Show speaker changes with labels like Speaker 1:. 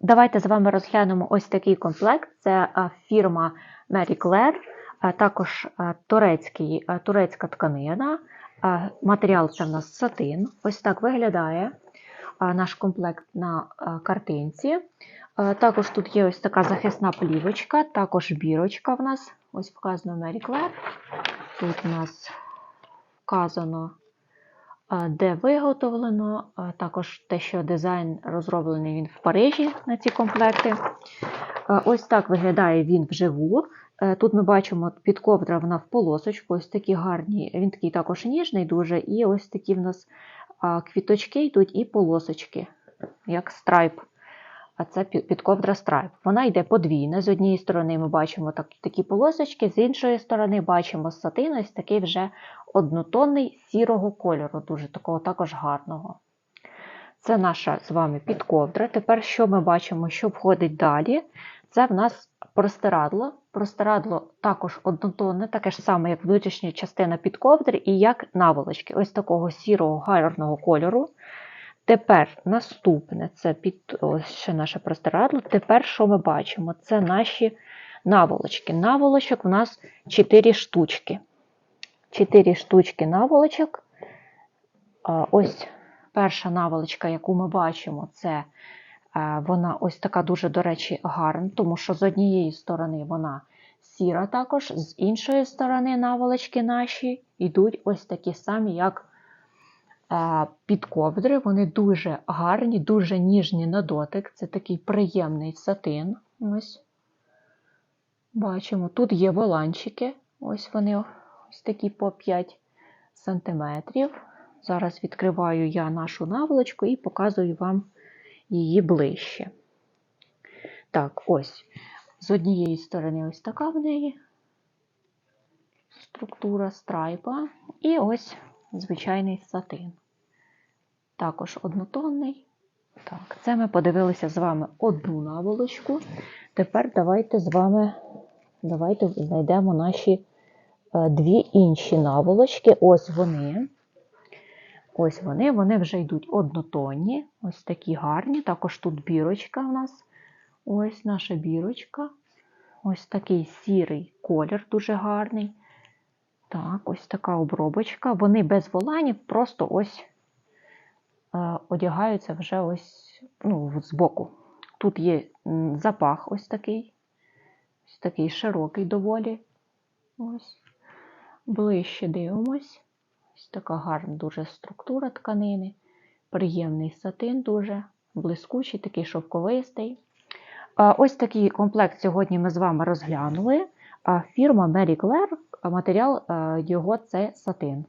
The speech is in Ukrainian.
Speaker 1: Давайте з вами розглянемо ось такий комплект. Це фірма Mary Claire, також турецький, турецька тканина. Матеріал це в нас сатин. Ось так виглядає наш комплект на картинці. Також тут є ось така захисна плівочка, також бірочка в нас. Ось вказано Mary Claire. Тут у нас вказано де виготовлено, також те, що дизайн розроблений він в Парижі на ці комплекти. Ось так виглядає він вживу. Е, Тут ми бачимо під ковдра вона в полосочку, ось такі гарні, він такий також ніжний дуже, і ось такі в нас квіточки йдуть і полосочки, як страйп. А це пі- підковдра страйп. Вона йде подвійна. З однієї сторони ми бачимо так, такі полосочки, з іншої сторони бачимо сатин, ось такий вже однотонний сірого кольору, дуже такого також гарного. Це наша з вами підковдра. Тепер що ми бачимо, що входить далі? Це в нас простирадло. Простирадло також однотонне, таке ж саме, як внутрішня частина підковдри, і як наволочки, ось такого сірого гарного кольору. Тепер наступне це під ось ще наше простирадло. Тепер що ми бачимо? Це наші наволочки. Наволочок у нас 4 штучки. 4 штучки наволочок. Ось перша наволочка, яку ми бачимо, це е, вона ось така дуже, до речі, гарна, тому що з однієї сторони вона сіра також, з іншої сторони наволочки наші йдуть ось такі самі, як е, підковдри. Вони дуже гарні, дуже ніжні на дотик. Це такий приємний сатин. Ось. Бачимо, тут є воланчики. Ось вони ось такі по 5 сантиметрів. Зараз відкриваю я нашу наволочку і показую вам її ближче. Так, ось. З однієї сторони ось така в неї структура страйпа. І ось звичайний сатин. Також однотонний. Так, це ми подивилися з вами одну наволочку. Тепер давайте з вами давайте знайдемо наші е, дві інші наволочки. Ось вони. Ось вони, вони вже йдуть однотонні, ось такі гарні. Також тут бірочка у нас. Ось наша бірочка. Ось такий сірий колір, дуже гарний. Так, ось така обробочка. Вони без воланів, просто ось е, одягаються вже ось ну, збоку. Тут є запах ось такий. Ось такий широкий доволі. Ось. Ближче дивимось. Ось така гарна дуже структура тканини. Приємний сатин, дуже блискучий, такий шовковистий. Ось такий комплект сьогодні ми з вами розглянули. Фірма Мері Клер, матеріал його це сатин.